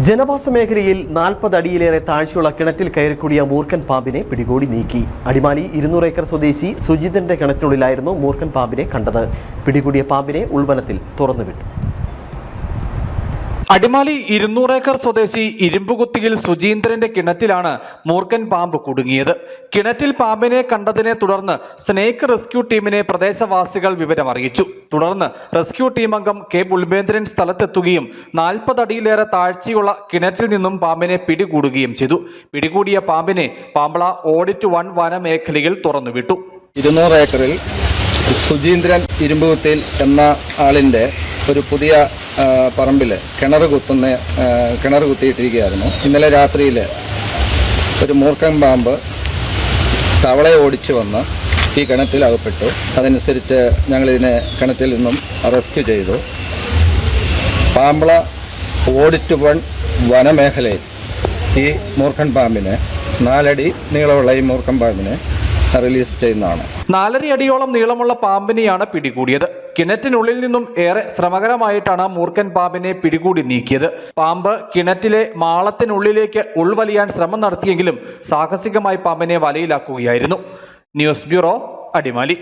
ജനവാസ മേഖലയിൽ നാൽപ്പത് അടിയിലേറെ താഴ്ചയുള്ള കിണറ്റിൽ കയറിക്കൂടിയ മൂർഖൻ പാമ്പിനെ പിടികൂടി നീക്കി. അടിമാലി ഇരുന്നൂറ് ഏക്കർ സ്വദേശി സുജിതന്റെ കിണറ്റിനുള്ളിലായിരുന്നു മൂർഖൻ പാമ്പിനെ കണ്ടത്. പിടികൂടിയ പാമ്പിനെ ഉൾവനത്തിൽ തുറന്നുവിട്ടു. അടിമാലി ഇരുന്നൂറേക്കർ സ്വദേശി ഇരുമ്പുകുത്തിയിൽ സുജീന്ദ്രന്റെ കിണറ്റിലാണ് മൂർഖൻ പാമ്പ് കുടുങ്ങിയത്. കിണറ്റിൽ പാമ്പിനെ കണ്ടതിനെ തുടർന്ന് സ്നേക്ക് റെസ്ക്യൂ ടീമിനെ പ്രദേശവാസികൾ വിവരം അറിയിച്ചു. തുടർന്ന് റെസ്ക്യൂ ടീം അംഗം കെ പുൽമേന്ദ്രൻ സ്ഥലത്തെത്തുകയും നാൽപ്പത് അടിയിലേറെ താഴ്ചയുള്ള കിണറ്റിൽ നിന്നും പാമ്പിനെ പിടികൂടുകയും ചെയ്തു. പിടികൂടിയ പാമ്പിനെ പാമ്പള ഓഡിറ്റ് വൺ വനമേഖലയിൽ തുറന്നുവിട്ടു. ഇരുന്നൂറ് ഏക്കറിൽ സുജീന്ദ്രൻ ഇരുമ്പുകുത്തിൽ എന്ന ആളിന്റെ ഒരു പുതിയ പറമ്പിൽ കിണർ കുത്തുന്ന കിണർ കുത്തിയിട്ടിരിക്കുകയായിരുന്നു. ഇന്നലെ രാത്രിയിൽ ഒരു മൂർഖൻ പാമ്പ് തവളയെ ഓടിച്ചു വന്ന് ഈ കിണറ്റിൽ അകപ്പെട്ടു അതനുസരിച്ച് ഞങ്ങളിതിനെ കിണറ്റിൽ നിന്നും റെസ്ക്യൂ ചെയ്തു. പാമ്പള ഓഡിറ്റ് വൺ വനമേഖലയിൽ ഈ മൂർഖൻ പാമ്പിനെ നാലടി നീളമുള്ള ഈ മൂർഖൻ പാമ്പിനെ റിലീസ് ചെയ്യുന്നതാണ്. നാലര അടിയോളം നീളമുള്ള പാമ്പിനെയാണ് പിടികൂടിയത്. കിണറ്റിനുള്ളിൽ നിന്നും ഏറെ ശ്രമകരമായിട്ടാണ് മൂർഖൻ പാമ്പിനെ പിടികൂടി നീക്കിയത്. പാമ്പ് കിണറ്റിലെ മാളത്തിനുള്ളിലേക്ക് ഉൾവലിയാൻ ശ്രമം നടത്തിയെങ്കിലും സാഹസികമായി പാമ്പിനെ വലയിലാക്കുകയായിരുന്നു. News bureau Adimali.